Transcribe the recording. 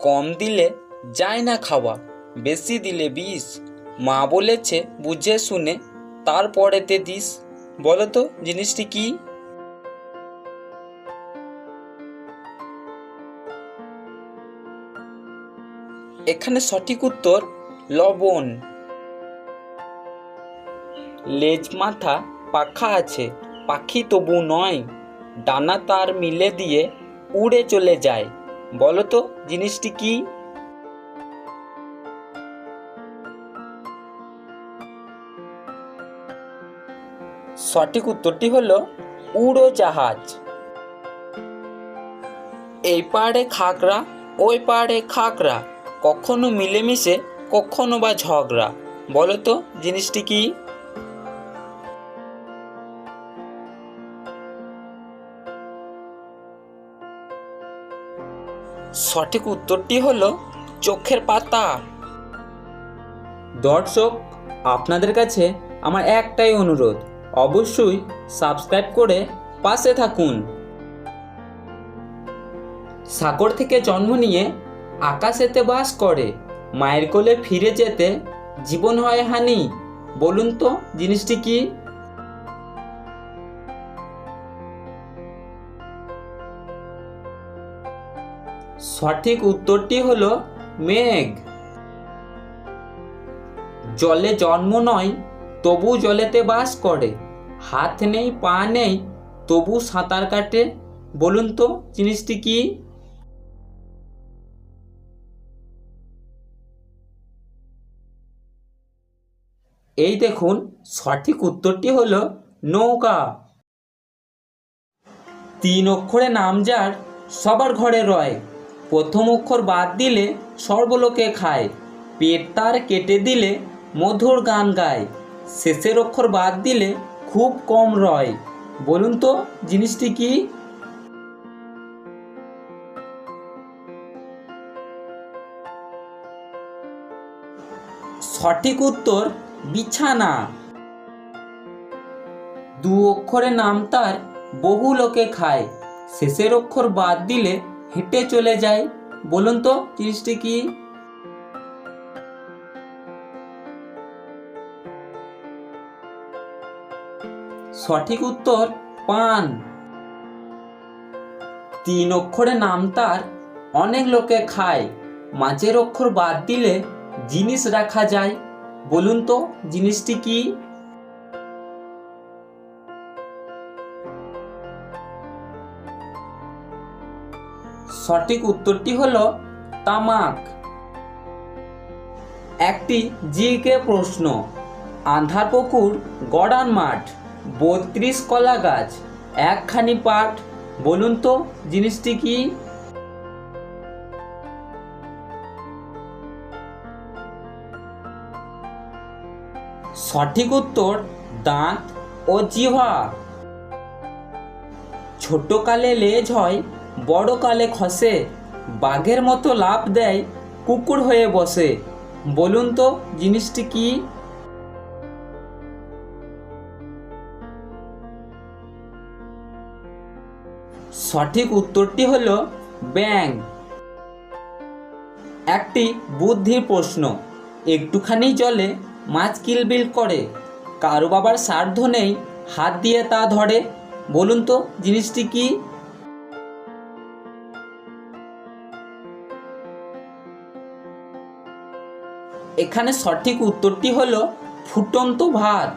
কম দিলে যায় না খাওয়া, বেশি দিলে বিষ। মা বলেছে, বুঝে শুনে তারপরেতে দিস। বলো তো জিনিসটি কি? এখানে সঠিক উত্তর, লবণ। লেজ মাথা পাখা আছে, পাখি তবু নয়। ডানা তার মিলে দিয়ে উড়ে চলে যায়। বলো তো, জিনিসটি কি? সঠিক উত্তরটি হলো উড়োজাহাজ এই পাড়ে খাগড়া, ওই পাড়ে খাগড়া, কখনো মিলেমিশে, কখনো বা ঝগড়া। বলো তো, জিনিসটি কি? সঠিক উত্তরটি হল চোখের পাতা। দর্শক, আপনাদের কাছে আমার একটাই অনুরোধ, অবশ্যই সাবস্ক্রাইব করে পাশে থাকুন। সাগর থেকে জন্ম নিয়ে আকাশেতে বাস করে, মায়ের কোলে ফিরে যেতে জীবন হয় হানি। বলুন তো, জিনিসটি কি? সঠিক উত্তরটি হলো মেঘ। জলে জন্ম নয়, তবু জলেতে বাস করে। হাত নেই, পা নেই, তবু সাঁতার কাটে। বলুন তো, জিনিসটি কি? এই দেখুন, সঠিক উত্তরটি হল নৌকা। তিন অক্ষরে নাম যার, সবার ঘরে রয়। প্রথম অক্ষর বাদ দিলে সর্বলোকে খায়। পেট তার কেটে দিলে মধুর গান গায়। শেষের অক্ষর বাদ দিলে খুব কম রয়। বলুন তো, জিনিসটি কি? সঠিক উত্তর, বিছানা। দু অক্ষরে নাম তার বহু লোকে খায়। শেষের অক্ষর বাদ দিলে হেঁটে চলে যায় বলুন তো, জিনিসটি কি? সঠিক উত্তর, পান। তিন অক্ষরে নাম তার অনেক লোকে খায়। মাঝের অক্ষর বাদ দিলে জিনিস রাখা যায়। বলুন তো, জিনিসটি কি? সঠিক উত্তরটি হলো তামাক। একটি জিকে প্রশ্ন, আন্ধার পুকুর গড়ান মাঠ, বত্রিশ কলা গাছ, একখানি পাট, বলুন তো জিনিসটি কি? সঠিক উত্তর, দাঁত ও জিহ্বা। ছোট কালে লেজ হয় বড় কালে খসে, বাঘের মতো লাভ দেয়, কুকুর হয়ে বসে। বলুন তো, জিনিসটি কি? সঠিক উত্তরটি হল ব্যাং একটি বুদ্ধির প্রশ্ন, একটুখানি জলে মাছ কিলবিল করে, কারও বাবার সাধ্য নেই হাত দিয়ে তা ধরে। বলুন তো, জিনিসটি কি? এখানে সঠিক উত্তরটি হলো ফুটন্ত ভাত।